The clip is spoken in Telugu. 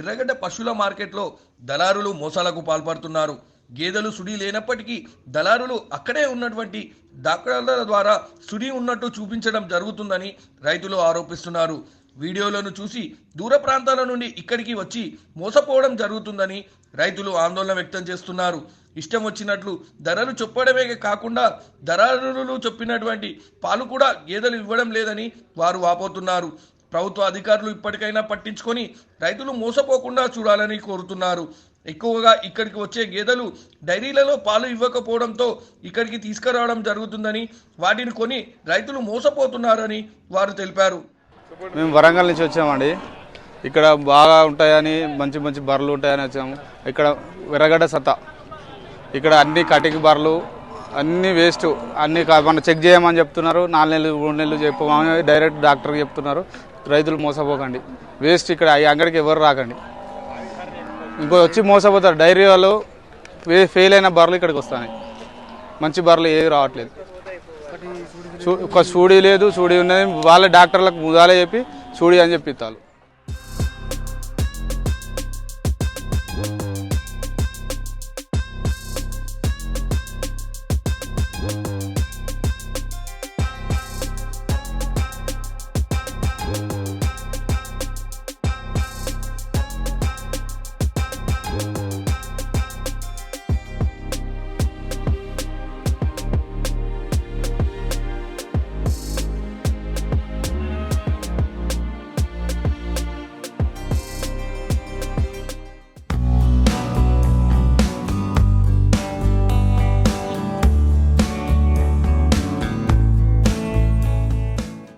ఎర్రగడ్డ పశువుల మార్కెట్లో దళారులు మోసాలకు పాల్పడుతున్నారు. గేదెలు సుడి లేనప్పటికీ దళారులు అక్కడే ఉన్నటువంటి డాక్టర్ల ద్వారా సుడి ఉన్నట్టు చూపించడం జరుగుతుందని రైతులు ఆరోపిస్తున్నారు. వీడియోలను చూసి దూర ప్రాంతాల నుండి ఇక్కడికి వచ్చి మోసపోవడం జరుగుతుందని రైతులు ఆందోళన వ్యక్తం చేస్తున్నారు. ఇష్టం వచ్చినట్లు ధరలు చెప్పడమే కాకుండా దళారులు చెప్పినటువంటి పాలు కూడా గేదెలు ఇవ్వడం లేదని వారు వాపోతున్నారు. ప్రభుత్వ అధికారులు ఇప్పటికైనా పట్టించుకొని రైతులు మోసపోకుండా చూడాలని కోరుతున్నారు. ఎక్కువగా ఇక్కడికి వచ్చే గేదెలు డైరీలలో పాలు ఇవ్వకపోవడంతో ఇక్కడికి తీసుకురావడం జరుగుతుందని వాటిని కొని రైతులు మోసపోతున్నారని వారు తెలిపారు. మేము వరంగల్ నుంచి వచ్చామండి. ఇక్కడ బాగా ఉంటాయని మంచి మంచి బర్రెలు ఉంటాయని వచ్చాము. ఇక్కడ వెరగడ సత ఇక్కడ అన్ని కటింగ్ బర్రెలు అన్ని వేస్ట్. అన్ని కా- మన చెక్ చేయమని చెప్తున్నారు. నాలుగు నెలలు మూడు నెలలు చెప్పమని డైరెక్ట్ డాక్టర్కి చెప్తున్నారు. రైతులు మోసపోకండి. వేస్ట్ ఇక్కడ ఈ అంగడికి ఎవరు రాకండి. ఇంకో వచ్చి మోసపోతారు. డైరీ వాళ్ళు వే- ఫెయిల్ అయిన బర్రెలు ఇక్కడికి వస్తాయి మంచి బర్రెలు ఏవి రావట్లేదు. ఒక సూడి లేదు సూడి ఉన్నది. వాళ్ళ డాక్టర్లకు ముదాలే చెప్పి సూడి అని చెప్పిస్తారు